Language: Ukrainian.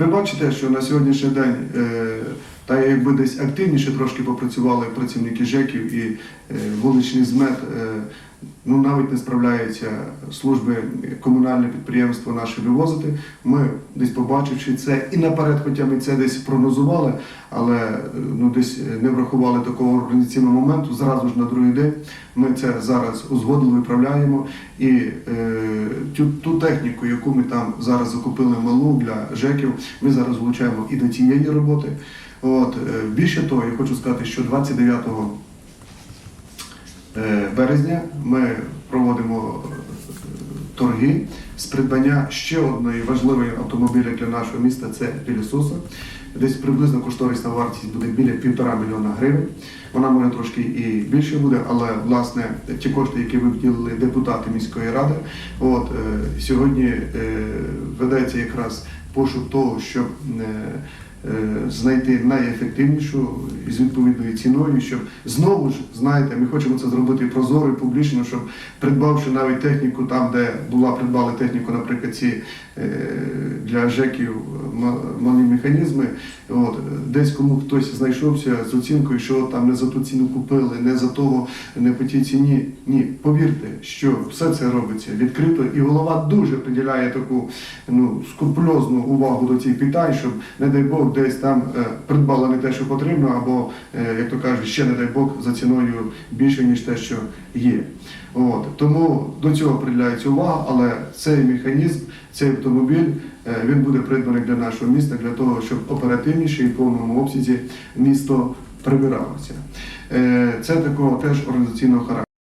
Ви бачите, що на сьогоднішній день е, та якби десь активніше трошки попрацювали працівники ЖЕКів і е, вуличний змет, е, ну навіть не справляються служби комунальне підприємство наше вивозити. Ми десь побачивши це і наперед, хоча ми це десь прогнозували, але е, ну десь не врахували такого організаційного моменту. Зразу ж на другий день ми це зараз узгодили, виправляємо. І е, ту, ту техніку, яку ми там зараз закупили малу для ЖЕКів, ми зараз влучаємо і до цієї роботи. От, е, більше того, я хочу сказати, що 29 е, березня ми проводимо е, торги з придбання ще одної важливої автомобіля для нашого міста це пілісоса. Десь приблизно кошторисна вартість буде біля півтора мільйона гривень. Вона може трошки і більше буде, але власне ті кошти, які ви вділили депутати міської ради, от е, сьогодні е, ведеться якраз пошук того, щоб е, е, знайти найефективнішу і з відповідною ціною, щоб знову ж знаєте, ми хочемо це зробити прозоро і публічно, щоб придбавши навіть техніку там, де була придбали техніку, наприклад, ці е, для ЖЕКів ма- малі механізми. От десь кому хтось знайшовся з оцінкою, що там не за ту ціну купили, не за того, не по тій ціні. Ні, повірте, що все це робиться відкрито, і голова дуже приділяє таку ну скрупульозну увагу до цих питань, щоб не дай Бог десь там е, придбали не те, що потрібно, або е, як то кажуть, ще не дай Бог за ціною більше ніж те, що є. От тому до цього приділяється увага, але цей механізм, цей автомобіль. е, Він буде придбаний для нашого міста для того, щоб оперативніше і в повному обсязі місто прибиралося. Е, Це такого теж організаційного характеру.